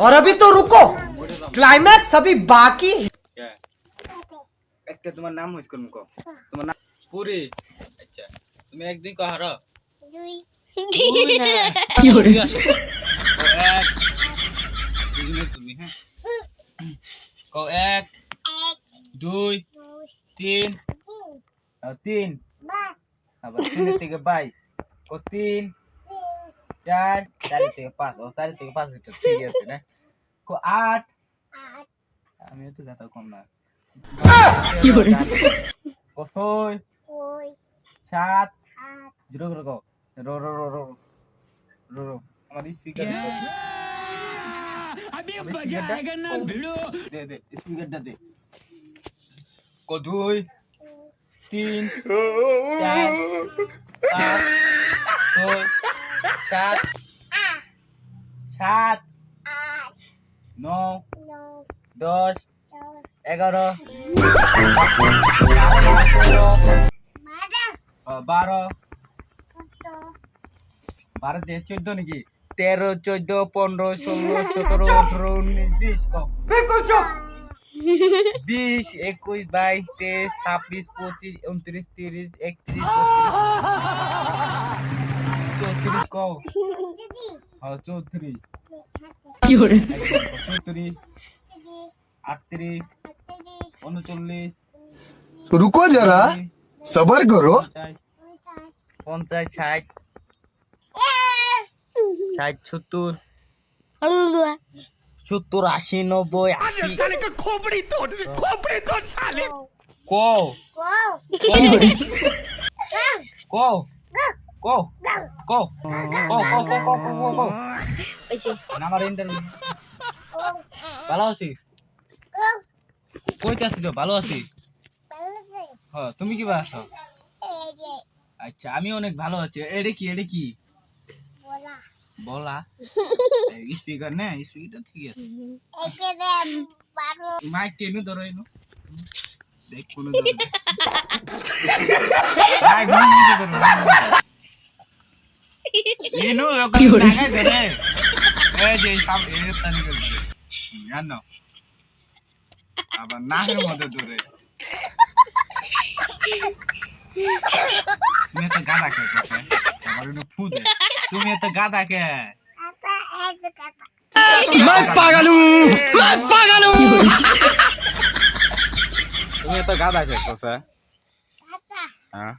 और अभी तो रुको क्लाइमैक्स अभी बाकी है একটা তোমার নাম হইস করুম কো তোমার নাম পুরি আচ্ছা তুমি একদিন কো হারো দুই有人， এক দুজনে তুমি হ্যাঁ কো এক এক দুই দুই তিন তিন আহ, তিন বাস আবার তিনের থেকে বাইশ কো তিন তিন চার চারি থেকে পাঁচ ও চারি থেকে পাঁচ লিটার ঠিক আছে না আট আমিও তো যাতাও কম না কি করে কসই সাত জিরো করে কো রো রো রো রো রো রো আমার স্পিকার अभी मज़ा आएगा ना भिड़ो दे दे स्पीकर दे को दुई तीन चार पाँच छः সাত। নয় নয় দশ। এগারো। বারো। বারো দিয়ে চোদ্দ নাকি? তেরো, চোদ্দ, পনেরো, ষোলো, সতেরো, আঠারো, উনিশ, বিশ বিশ, একুশ, বাইশ, তেইশ, ছাব্বিশ, পঁচিশ, উনত্রিশ, তিরিশ, একত্রিশ চৌত্রিশ কও। হ্যাঁ চৌত্রিশ। চৌত্রিশ আটত্রিশ উনচল্লিশ রুকো যারা সবার করো। পঞ্চাশ ষাট ষাট সত্তর সত্তর আশি নব্বই আশি। খোপড়ি তোর খোপড়ি তোর শালে। কো কো কো ক ক ক ক ক ক ক আমার ইন্টারভিউ ভালো আছিস? কইতে আছিস ভালো আছিস? হ্যাঁ তুমি কি আছো? আচ্ছা আমি অনেক ভালো আছি। এটা কি এটা কি? বলা। স্পিকার না স্পিকারটা ঠিক আছে। মাইক টেনে ধরো এনো। দেখ কোনো মাইক ধরো। ನೀನು জানো আবার নাকের মধ্যে দূরে তুমি তো গাদা কে আবার ফু দে তুমি তো গাদা কে मैं पागल हूँ मैं पागल हूँ तुम्हें तो गाधा खेतो सर हाँ